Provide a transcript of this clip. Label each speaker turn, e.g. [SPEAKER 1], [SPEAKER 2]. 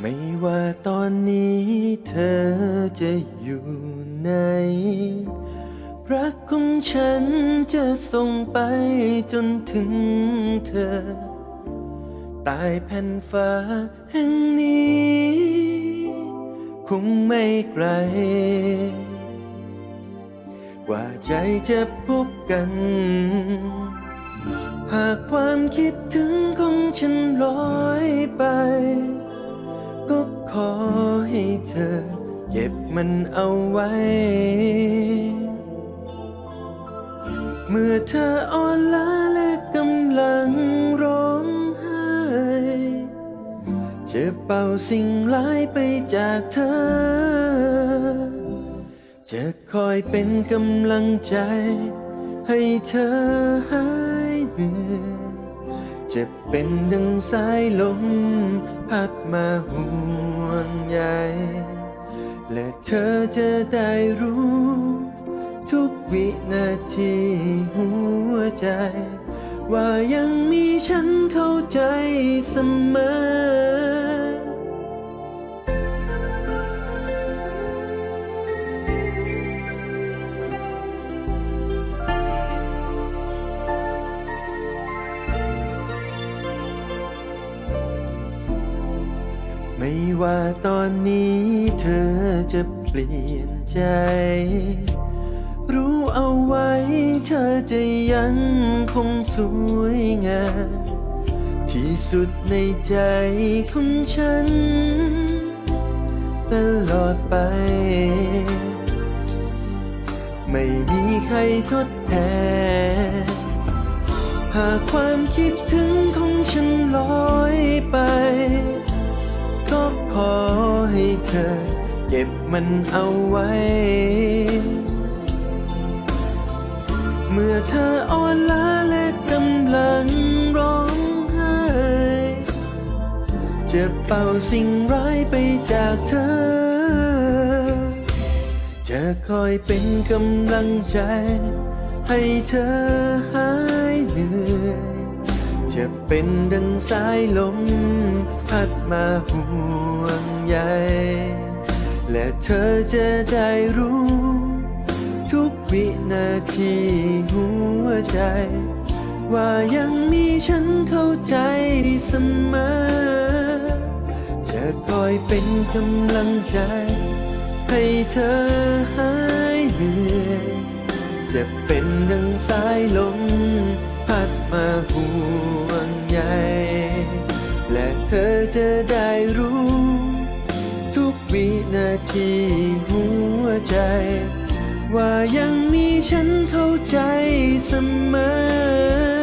[SPEAKER 1] ไม่ว่าตอนนี้เธอจะอยู่ไหนรักของฉันจะส่งไปจนถึงเธอ ตายแผ่นฟ้าแห่งนี้ คงไม่ไกล กว่าใจจะพบกัน หากความคิดถึงของฉันลอยไป ขอให้เธอ เก็บมันเอาไว้ เมื่อเธออ่อนล้าและกำลังร้องไห้จะเป่าสิ่งร้ายไปจากเธอ จะคอยเป็นกำลังใจ ให้เธอหายเหนื่อย จะเป็นดังสายลมพัดมาห่วงใยและเธอจะได้รู้ ทุกวินาทีหัวใจ ว่ายังมีฉันเข้าใจเสมอ ไม่ว่าตอนนี้เธอจะเปลี่ยนใจ รู้เอาไว้เธอจะยังคงสวยงามที่สุดในใจของฉัน ตลอดไป ไม่มีใครทดแทน หากความคิดถึงของฉัน เธอ เก็บมันเอาไว้ เมื่อเธออ่อนล้าและกำลังร้องไห้ จะเป่าสิ่งร้ายไปจากเธอ จะคอยเป็นกำลังใจ ให้เธอหายเหนื่อย จะเป็นดังสายลม พัดมาห่วงใยและเธอจะได้รู้ ทุกวินาทีหัวใจ ว่ายังมีฉันเข้าใจเสมอ จะคอยเป็นกำลังใจ ให้เธอหายเหนื่อยจะเป็นดังสายลม เธอจะได้รู้ ทุกวินาทีหัวใจ ว่ายังมีฉันเข้าใจเสมอ